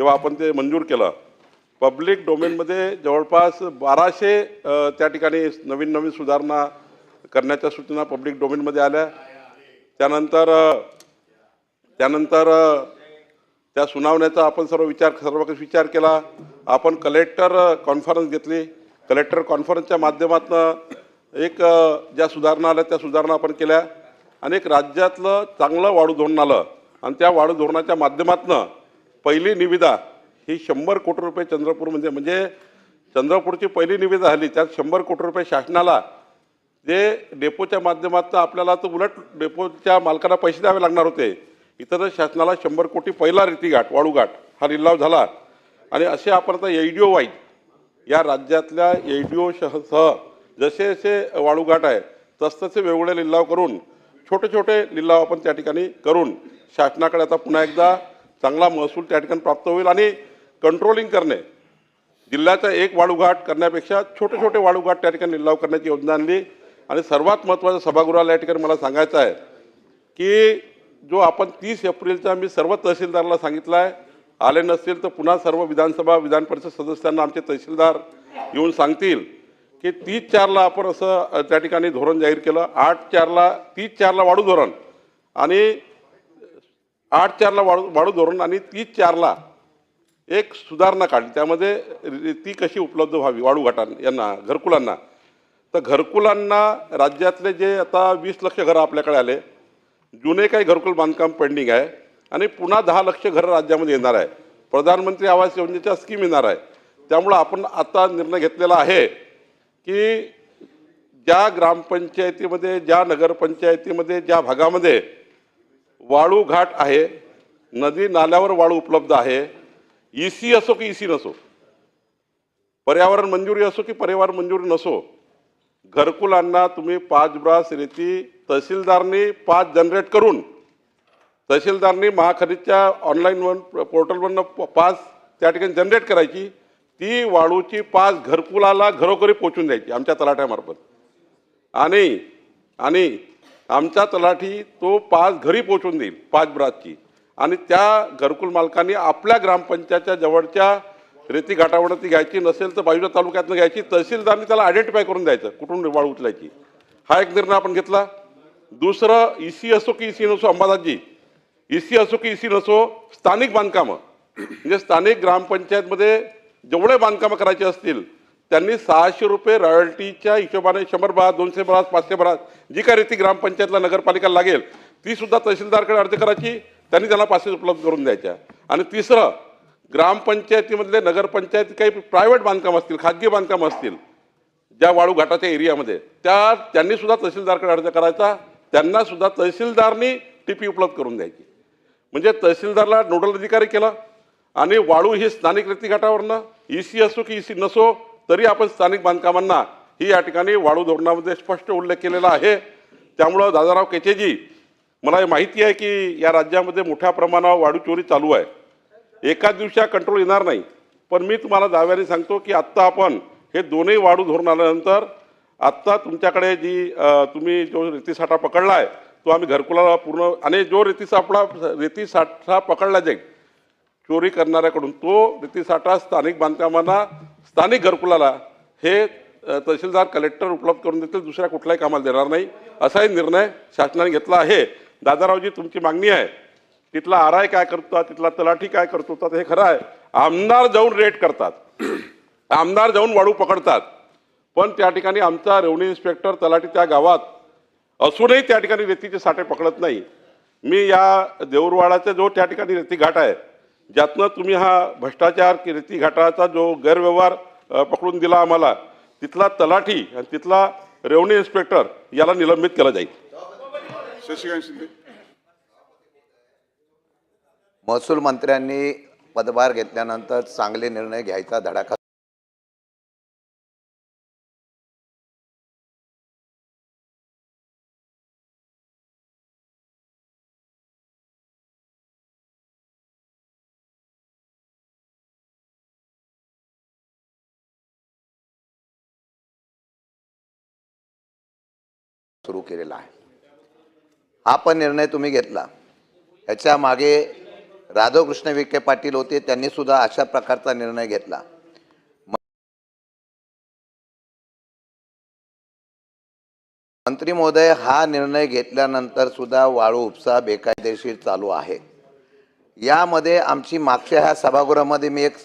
जेव्हा आपण ते मंजूर केलं पब्लिक डोमेनमध्ये जवळपास बाराशे त्या ठिकाणी नवीन नवीन सुधारणा करण्याच्या सूचना पब्लिक डोमेनमध्ये आल्या. त्यानंतर त्यानंतर त्या सुनावण्याचा आपण सर्व विचार सर्व काही विचार केला. आपण कलेक्टर कॉन्फरन्स घेतली. कलेक्टर कॉन्फरन्सच्या माध्यमातून एक ज्या सुधारणा आल्या त्या सुधारणा आपण केल्या. आणि एक राज्यातलं चांगलं वाढू धोरण आलं. आणि त्या वाढू धोरणाच्या माध्यमातून पहिली निविदा ही शंभर कोटी रुपये चंद्रपूरमध्ये म्हणजे चंद्रपूरची पहिली निविदा झाली त्यात शंभर कोटी रुपये शासनाला जे डेपोच्या माध्यमातून आपल्याला तर उलट डेपोच्या मालकाला पैसे द्यावे लागणार होते इतर शासनाला शंभर कोटी पहिला रेतीघाट वाळूघाट हा लिलाव झाला. आणि असे आपण आता एच डी ओ वाईज या राज्यातल्या एच डी ओ सह जसे जसे वाळूघाट आहे तसतसे वेगवेगळे लिलाव करून छोटे छोटे लिलाव आपण त्या ठिकाणी करून शासनाकडे आता पुन्हा एकदा चांगला महसूल त्या ठिकाणी प्राप्त होईल आणि कंट्रोलिंग करणे. जिल्ह्याचा एक वाळूघाट करण्यापेक्षा छोटे छोटे वाळूघाट त्या ठिकाणी लिलाव करण्याची योजना आणली. आणि सर्वात महत्त्वाचं सभागृहाला या ठिकाणी मला सांगायचं आहे की जो आपण तीस एप्रिलचा मी सर्व तहसीलदारला सांगितलं आहे आले नसतील तर पुन्हा सर्व विधानसभा विधान परिषद सदस्यांना आमचे तहसीलदार येऊन सांगतील की तीस चारला आपण असं त्या ठिकाणी धोरण जाहीर केलं आठ चारला तीस चारला वाढू धोरण. आणि आठ चारला वाढू वाढू धोरण आणि तीस चारला एक सुधारणा काढली. त्यामध्ये ती कशी उपलब्ध व्हावी? वाळू यांना घरकुलांना. तर घरकुलांना राज्यातले जे आता वीस लक्ष घरं आपल्याकडे आले जुने काही घरकुल बांधकाम पेंडिंग आहे आणि पुन्हा दहा लक्ष घरं राज्यामध्ये येणार आहे. प्रधानमंत्री आवास योजनेच्या स्कीम येणार आहे. त्यामुळं आपण आता निर्णय घेतलेला आहे की ज्या ग्रामपंचायतीमध्ये ज्या नगरपंचायतीमध्ये ज्या भागामध्ये वाळू घाट आहे नदी नाल्यावर वाळू उपलब्ध आहे. ई सी असो की ई सी नसो पर्यावरण मंजुरी असो की पर्यावरण मंजुरी नसो घरकुलांना तुम्ही पाच ब्रास रेती तहसीलदारनी पाच जनरेट करून तहसीलदारनी महाखरीदच्या ऑनलाईन वन पोर्टलवरनं प- पाच त्या ठिकाणी जनरेट करायची. ती वाळूची पाच घरकुलाला घरोघरी पोचून द्यायची आमच्या तलाट्यामार्फत आणि आणि आमचा तलाठी तो पाच घरी पोचून देईल पाच ब्रातची. आणि त्या घरकुल मालकाने आपल्या ग्रामपंचायतच्या जवळच्या रेती घाटावर ती घ्यायची नसेल तर बाजूच्या तालुक्यातनं घ्यायची तहसीलदारनी त्याला आयडेंटिफाय करून द्यायचं कुठून वाळ उचलायची. हा एक निर्णय आपण घेतला. दुसरं ई सी असो की ई सी नसो अंबादासजी ई सी असो की ई सी नसो स्थानिक बांधकामं. म्हणजे स्थानिक ग्रामपंचायतमध्ये जेवढे बांधकामं करायचे असतील त्यांनी सहाशे रुपये रॉयल्टीच्या हिशोबाने शंभर ब्रास दोनशे ब्रास पाचशे ब्रास जी काय रीती ग्रामपंचायतला नगरपालिका लागेल ती सुद्धा तहसीलदारकडे अर्ज करायची त्यांनी त्यांना पाचशे उपलब्ध करून द्यायच्या. आणि तिसरं ग्रामपंचायतीमधले नगरपंचायत काही प्रायव्हेट बांधकाम असतील खाजगी बांधकाम असतील ज्या वाळू घाटाच्या एरियामध्ये त्या त्यांनी सुद्धा तहसीलदारकडे अर्ज करायचा त्यांना सुद्धा तहसीलदारनी टी पी उपलब्ध करून द्यायची. म्हणजे तहसीलदारला नोडल अधिकारी केला आणि वाळू ही स्थानिक रेती घाटावरनं ई सी असो की ई सी नसो तरी आपण स्थानिक बांधकामांना ही या ठिकाणी वाळू धोरणामध्ये स्पष्ट उल्लेख केलेला आहे. त्यामुळं दादाराव केचेजी मला माहिती आहे की या राज्यामध्ये मोठ्या प्रमाणावर वाळू चोरी चालू आहे. एकाच दिवशी कंट्रोल येणार नाही. पण मी तुम्हाला दाव्याने सांगतो की आत्ता आपण हे दोन्ही वाढू धोरण आल्यानंतर आत्ता तुमच्याकडे जी तुम्ही जो रेतीसाठा पकडला आहे तो आम्ही घरकुलाला पूर्ण आणि जो रेतीसापडा रेतीसाठा पकडला जाईल चोरी करणाऱ्याकडून. तो रेतीसाठा स्थानिक बांधकामांना स्थानिक घरकुलाला हे तहसीलदार कलेक्टर उपलब्ध करून देतील दुसऱ्या कुठल्याही कामाला देणार नाही असाही निर्णय शासनाने घेतला आहे. दादारावजी तुमची मागणी आहे. तिथला आर आय काय करतात तिथला तलाठी काय करत होतात हे खरं आहे. आमदार जाऊन रेट करतात. आमदार जाऊन वाळू पकडतात. पण त्या ठिकाणी आमचा रेव्हन्यू इन्स्पेक्टर तलाठी त्या गावात असूनही त्या ठिकाणी रेतीचे साठे पकडत नाही. मी या देऊरवाडाचा जो त्या ठिकाणी रेती घाट आहे ज्यातनं तुम्ही हा भ्रष्टाचार की रेती घाटाचा जो गैरव्यवहार पकडून दिला आम्हाला तिथला तलाठी आणि तिथला रेव्हन्यू इन्स्पेक्टर याला निलंबित केलं जाईल. शशिकांत शिंदे. महसूल मंत्र्यांनी पदभार घेतल्यानंतर चांगले निर्णय घ्यायचा धडाका सुरू केलेला आहे. हा पण निर्णय तुम्ही घेतला. ह्याच्या मागे राधाकृष्ण विखे पाटील होते त्यांनी सुद्धा अशा प्रकारचा निर्णय घेतला. मंत्री महोदय हा निर्णय घेतल्यानंतर सुद्धा वाळू उपसा बेकायदेशीर चालू आहे. यामध्ये आमची मागच्या ह्या सभागृहामध्ये मी एक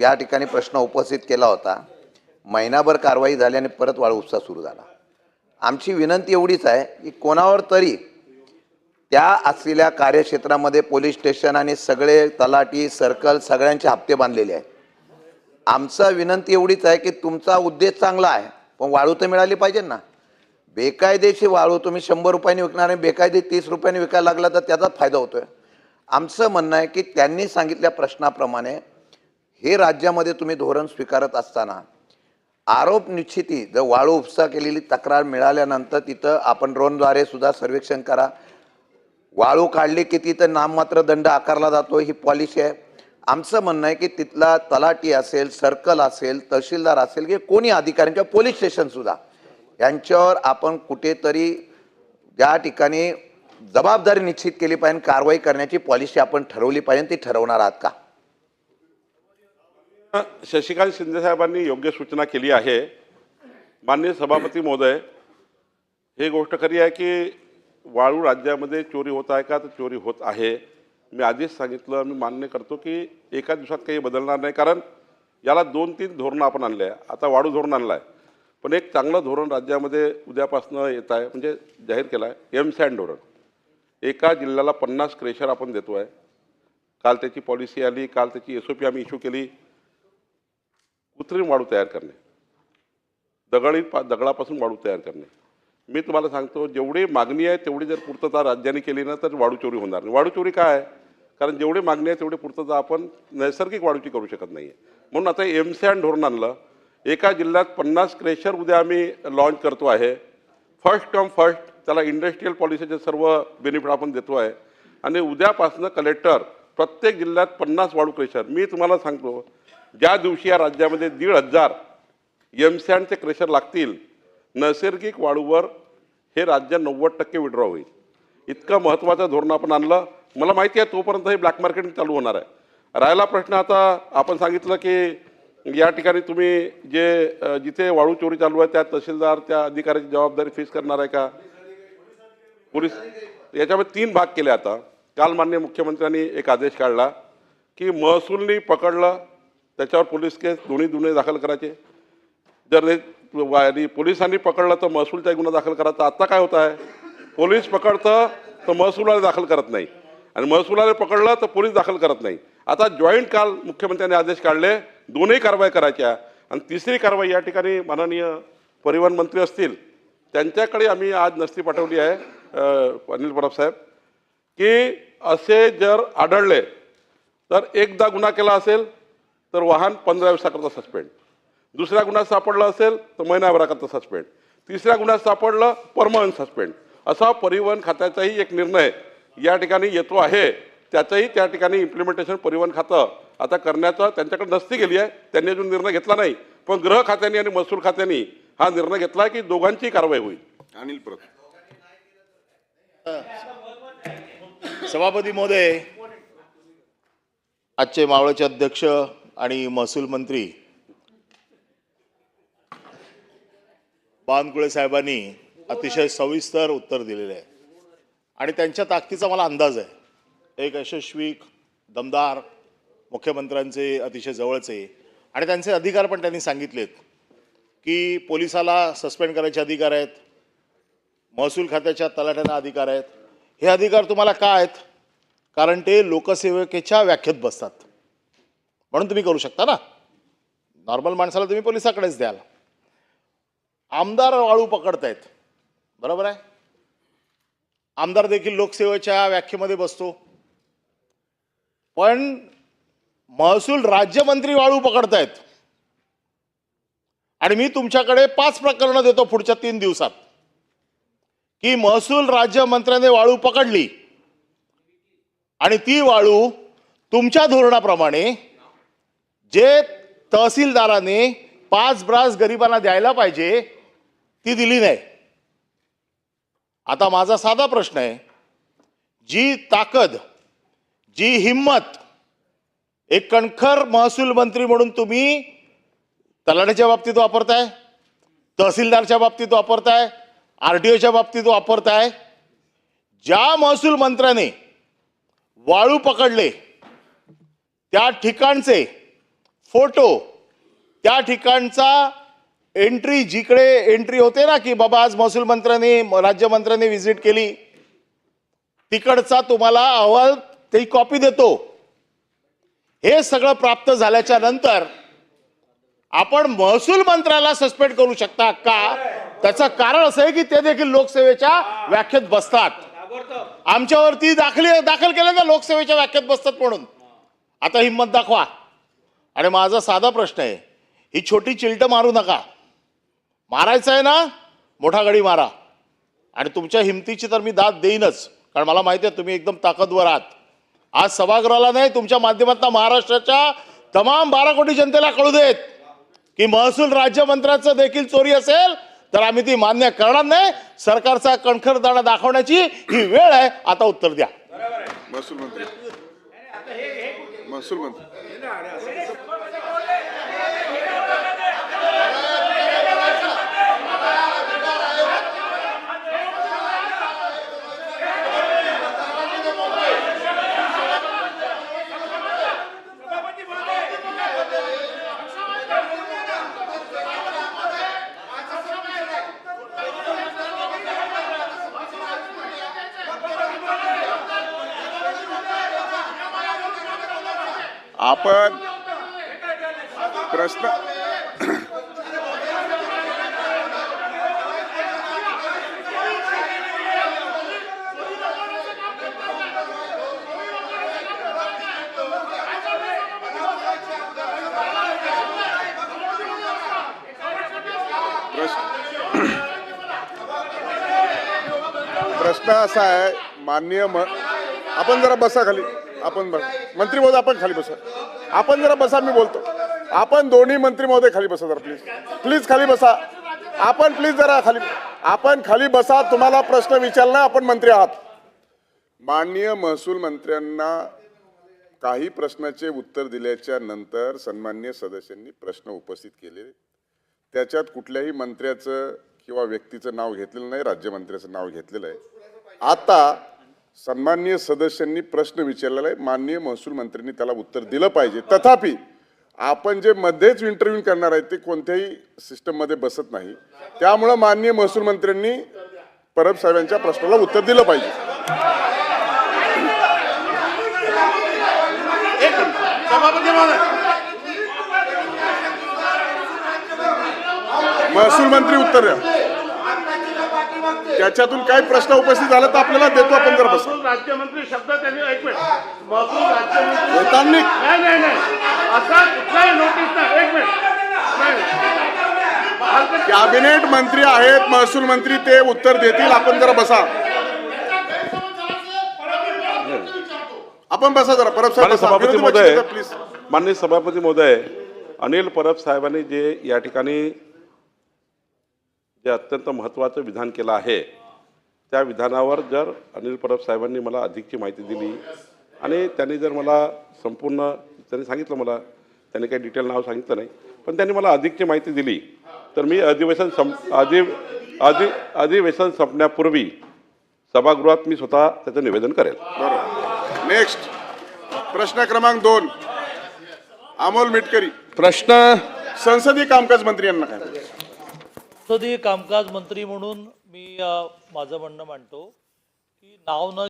या ठिकाणी प्रश्न उपस्थित केला होता. महिनाभर कारवाई झाली आणि परत वाळू उपसा सुरू झाला. आमची विनंती एवढीच आहे की कोणावर तरी त्या असलेल्या कार्यक्षेत्रामध्ये पोलीस स्टेशन आणि सगळे तलाठी सर्कल सगळ्यांचे हप्ते बांधलेले आहेत. आमचा विनंती एवढीच आहे की तुमचा उद्देश चांगला आहे पण वाळू तर मिळाली पाहिजे ना. बेकायदेशी वाळू तुम्ही शंभर रुपयांनी विकणार आणि बेकायदे तीस रुपयांनी विकायला लागला तर त्याचाच फायदा होतोय. आमचं म्हणणं आहे की त्यांनी सांगितल्या प्रश्नाप्रमाणे हे राज्यामध्ये तुम्ही धोरण स्वीकारत असताना आरोप निश्चिती जर वाळू उपसा केलेली तक्रार मिळाल्यानंतर तिथं आपण ड्रोनद्वारे सुद्धा सर्वेक्षण करा. वाळू काढली की तिथं नाममात्र दंड आकारला जातो ही पॉलिसी आहे. आमचं म्हणणं आहे की तिथला तलाटी असेल सर्कल असेल तहसीलदार असेल की कोणी अधिकारी किंवा पोलीस स्टेशनसुद्धा यांच्यावर आपण कुठेतरी ज्या ठिकाणी जबाबदारी निश्चित केली पाहिजे कारवाई करण्याची पॉलिसी आपण ठरवली पाहिजे ती ठरवणार आहात का? शशिकांत शिंदेसाहेबांनी योग्य सूचना केली आहे. माननीय सभापती महोदय हे गोष्ट खरी आहे की वाळू राज्यामध्ये चोरी होत आहे का? तर चोरी होत आहे. मी आधीच सांगितलं मी मान्य करतो की एका दिवसात काही बदलणार नाही. कारण याला दोन तीन धोरणं आपण आणले आहे. आता वाळू धोरण आणलं आहे. पण एक चांगलं धोरण राज्यामध्ये उद्यापासनं येत आहे म्हणजे जाहीर केलं आहे एम सॅन धोरण. एका जिल्ह्याला पन्नास क्रेशर आपण देतो आहे काल त्याची पॉलिसी आली काल त्याची एस ओ पी आम्ही इश्यू केली. कृत्रिम वाळू तयार करणे. दगडी पा दगडापासून वाळू तयार करणे. मी तुम्हाला सांगतो जेवढी मागणी आहे तेवढी जर पूर्तता राज्याने केली ना तर वाळू चोरी होणार नाही. वाळू चोरी काय आहे? कारण जेवढी मागणी आहे तेवढी पूर्तता आपण नैसर्गिक वाळूची करू शकत नाही आहे म्हणून आता एम सँड धोरण आणलं. एका जिल्ह्यात पन्नास क्रेशर उद्या आम्ही लॉन्च करतो आहे. फर्स्ट कम फर्स्ट त्याला इंडस्ट्रीयल पॉलिसीचे सर्व बेनिफिट आपण देतो आहे. आणि उद्यापासनं कलेक्टर प्रत्येक जिल्ह्यात पन्नास वाळू क्रेशर मी तुम्हाला सांगतो ज्या दिवशी या राज्यामध्ये दीड हजार एम सँडचे क्रेशर लागतील नैसर्गिक वाळूवर हे राज्य नव्वद टक्के विड्रॉ होईल. इतकं महत्त्वाचं धोरण आपण आणलं. मला माहिती आहे तोपर्यंत हे ब्लॅक मार्केटिंग चालू होणार आहे. राहिला प्रश्न आता आपण सांगितलं की या ठिकाणी तुम्ही जे जिथे वाळू चोरी चालू आहे त्या तहसीलदार त्या अधिकाऱ्याची जबाबदारी फेस करणार आहे का? पोलीस याच्यामध्ये तीन भाग केले आता. काल मान्य मुख्यमंत्र्यांनी एक आदेश काढला की महसूलनी पकडलं त्याच्यावर पोलीस केस दोन्ही गुन्हे दाखल करायचे. जर वा- आणि पोलिसांनी पकडलं तर महसूलचा गुन्हा दाखल करायचा. आता काय होत आहे? पोलीस पकडतं तर महसूलाला दाखल करत नाही. आणि महसूलाला पकडलं तर पोलीस दाखल करत नाही. आता जॉईंट काल मुख्यमंत्र्यांनी आदेश काढले दोन्ही कारवाई करायच्या. आणि तिसरी कारवाई या ठिकाणी माननीय परिवहन मंत्री असतील त्यांच्याकडे आम्ही आज नस्ती पाठवली आहे अनिल परब साहेब की असे जर आढळले तर एकदा गुन्हा केला असेल तर वाहन पंधरा दिवसाकरता सस्पेंड दुसऱ्या गुन्ह्यात सापडलं असेल तर महिनाभराकरता सस्पेंड तिसऱ्या गुन्ह्यात सापडलं परमनंट सस्पेंड असा परिवहन खात्याचाही एक निर्णय या ठिकाणी येतो आहे. त्याचंही त्या ठिकाणी इम्प्लिमेंटेशन परिवहन खातं आता करण्याचा त्यांच्याकडे नसती गेली आहे. त्यांनी अजून निर्णय घेतला नाही. पण गृह खात्याने आणि महसूल खात्याने हा निर्णय घेतला आहे की दोघांची कारवाई होईल. अनिल प्रत. सभापती महोदय आजचे मावळचे अध्यक्ष आणि महसूल मंत्री बानकुळे साहेबांनी अतिशय सविस्तर उत्तर दिलेले आहे. आणि त्यांच्या ताकदीचा मला अंदाज आहे. एक यशस्वी दमदार मुख्यमंत्र्यांचे अतिशय जवळचे आणि त्यांचे अधिकार पण त्यांनी सांगितलेत की पोलिसाला सस्पेंड करायचे अधिकार आहेत महसूल खात्याच्या तलाठ्यांना अधिकार आहेत. हे अधिकार तुम्हाला का आहेत? कारण ते लोकसेवकेच्या व्याख्येत बसतात. म्हणून तुम्ही करू शकता ना. नॉर्मल माणसाला तुम्ही पोलिसाकडेच द्याल. आमदार वाळू पकडतायत. बरोबर आहे? आमदार देखील लोकसेवेच्या व्याख्येमध्ये बसतो. पण महसूल राज्यमंत्री वाळू पकडतायत. आणि मी तुमच्याकडे पाच प्रकरणं देतो पुढच्या तीन दिवसात. की महसूल राज्यमंत्र्याने वाळू पकडली. आणि ती वाळू तुमच्या धोरणाप्रमाणे जे तहसीलदाराने पाच ब्रास गरिबांना द्यायला पाहिजे ती दिली नाही. आता माझा साधा प्रश्न आहे. जी ताकद जी हिंमत एक कणखर महसूल मंत्री म्हणून तुम्ही तलाठ्याच्या बाबतीत वापरताय तहसीलदारच्या बाबतीत वापरताय आर टी ओच्या बाबतीत वापरताय ज्या महसूल मंत्र्याने वाळू पकडले त्या ठिकाणचे फोटो. त्या ठिकाणचा एंट्री जिकडे एंट्री होते ना की बाबा आज महसूल मंत्र्यांनी राज्यमंत्र्यांनी व्हिजिट केली. तिकडचा तुम्हाला अहवाल ते कॉपी देतो. हे सगळं प्राप्त झाल्याच्यानंतर आपण महसूल मंत्र्याला सस्पेंड करू शकता का? त्याचं कारण असं आहे की ते देखील लोकसेवेच्या व्याख्येत बसतात. आमच्यावरती दाखली दाखल केलं ना लोकसेवेच्या व्याख्येत बसतात म्हणून. आता हिंमत दाखवा. आणि माझा साधा प्रश्न आहे ही छोटी चिलट मारू नका. मारायचं आहे ना मोठा गडी मारा. आणि तुमच्या हिमतीची तर मी दाद देईनच कारण मला माहिती आहे तुम्ही एकदम ताकदवर आहात. आज सभागृहाला नाही तुमच्या माध्यमातून महाराष्ट्राच्या तमाम बारा कोटी जनतेला कळू देत की महसूल राज्यमंत्र्याचं देखील चोरी असेल तर आम्ही ती मान्य करणार नाही. सरकारचा कणखरदाणा दाखवण्याची ही वेळ आहे. आता उत्तर द्या. महसूल मंत्री. महसूल मंत्री. Nada, nada. आपण प्रश्न प्रश्न प्रश्न असा आहे माननीय आपण जरा बसा खाली. आपण बस. मंत्री महोदय आपण खाली बसा. आपण जरा बसा मी बोलतो. आपण दोन्ही मंत्री महोदय खाली बसा जरा प्लीज प्लीज खाली बसा. आपण प्लीज जरा खाली आपण खाली बसा तुम्हाला प्रश्न विचारला आपण मंत्री आहात. माननीय महसूल मंत्र्यांना काही प्रश्नाचे उत्तर दिल्याच्या नंतर सन्मान्य सदस्यांनी प्रश्न उपस्थित केले. त्याच्यात कुठल्याही मंत्र्याचं किंवा व्यक्तीचं नाव घेतलेलं नाही राज्यमंत्र्याचं नाव घेतलेलं आहे. आता सन्माननीय सदस्यांनी प्रश्न विचारलेला आहे. माननीय महसूल मंत्र्यांनी त्याला उत्तर दिलं पाहिजे. तथापि आपण जे मध्येच इंटरव्ह्यू करणार आहे ते कोणत्याही सिस्टममध्ये बसत नाही. त्यामुळं माननीय महसूल मंत्र्यांनी परब साहेबांच्या प्रश्नाला उत्तर दिलं पाहिजे. महसूल मंत्री उत्तर द्या. त्याच्यातून काही प्रश्न उपस्थित झाला तर आपल्याला देतो आपण जर बसा. राज्यमंत्री शब्द त्यांनी एक मिनिट महसूल राज्यमंत्री नाही. नाही नाही असा कुठलाही नोटीस नाही. एक मिनिट नाही. कॅबिनेट मंत्री आहेत महसूल मंत्री ते उत्तर देतील. आपण जरा बसा. आपण बसा जरा. परब साहेब. सभापती महोदय माननीय सभापती महोदय अनिल परब साहेबांनी जे या ठिकाणी जे अत्यंत महत्त्वाचं विधान केलं आहे त्या विधानावर जर अनिल परब साहेबांनी मला अधिकची माहिती दिली आणि त्यांनी जर मला संपूर्ण त्यांनी सांगितलं मला त्यांनी काही डिटेल नाव सांगितलं नाही पण त्यांनी मला अधिकची माहिती दिली तर मी अधिवेशन संप अधि अधि अधिवेशन संपण्यापूर्वी सभागृहात मी स्वतः त्याचं निवेदन करेल. बरोबर नेक्स्ट प्रश्न क्रमांक दोन. अमोल मिटकरी. प्रश्न. संसदीय कामकाज मंत्री यांना. काय संसदीय कामकाज मंत्री म्हणून मी माझं म्हणणं मांडतो की नाव न